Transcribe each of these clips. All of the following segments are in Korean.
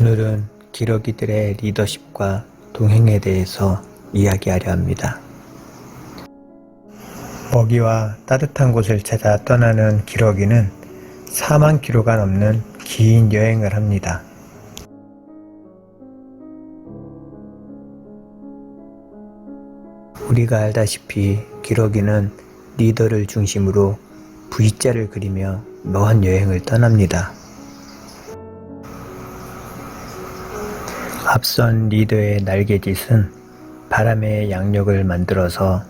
오늘은 기러기들의 리더십과 동행에 대해서 이야기하려 합니다. 먹이와 따뜻한 곳을 찾아 떠나는 기러기는 4만 킬로가 넘는 긴 여행을 합니다. 우리가 알다시피 기러기는 리더를 중심으로 V자를 그리며 먼 여행을 떠납니다. 앞선 리더의 날개짓은 바람의 양력을 만들어서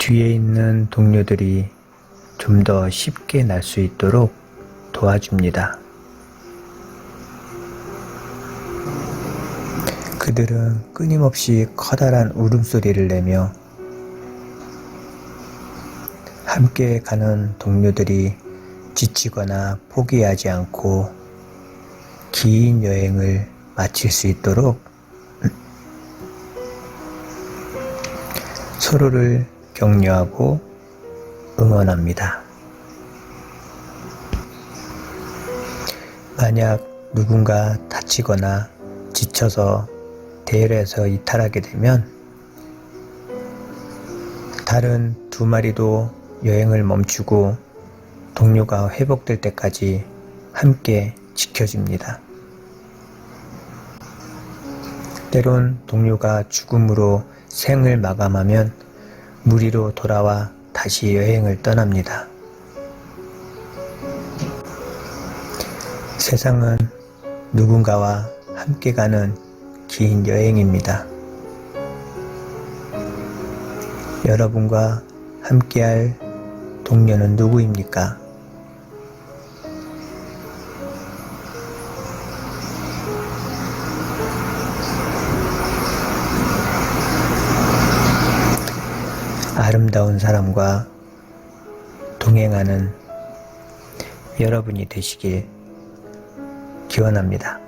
뒤에 있는 동료들이 좀 더 쉽게 날 수 있도록 도와줍니다. 그들은 끊임없이 커다란 울음소리를 내며 함께 가는 동료들이 지치거나 포기하지 않고 긴 여행을 마칠 수 있도록 서로를 격려하고 응원합니다. 만약 누군가 다치거나 지쳐서 대열에서 이탈하게 되면 다른 두 마리도 여행을 멈추고 동료가 회복될 때까지 함께 지켜줍니다. 때론 동료가 죽음으로 생을 마감하면 무리로 돌아와 다시 여행을 떠납니다. 세상은 누군가와 함께 가는 긴 여행입니다. 여러분과 함께할 동료는 누구입니까? 아름다운 사람과 동행하는 여러분이 되시길 기원합니다.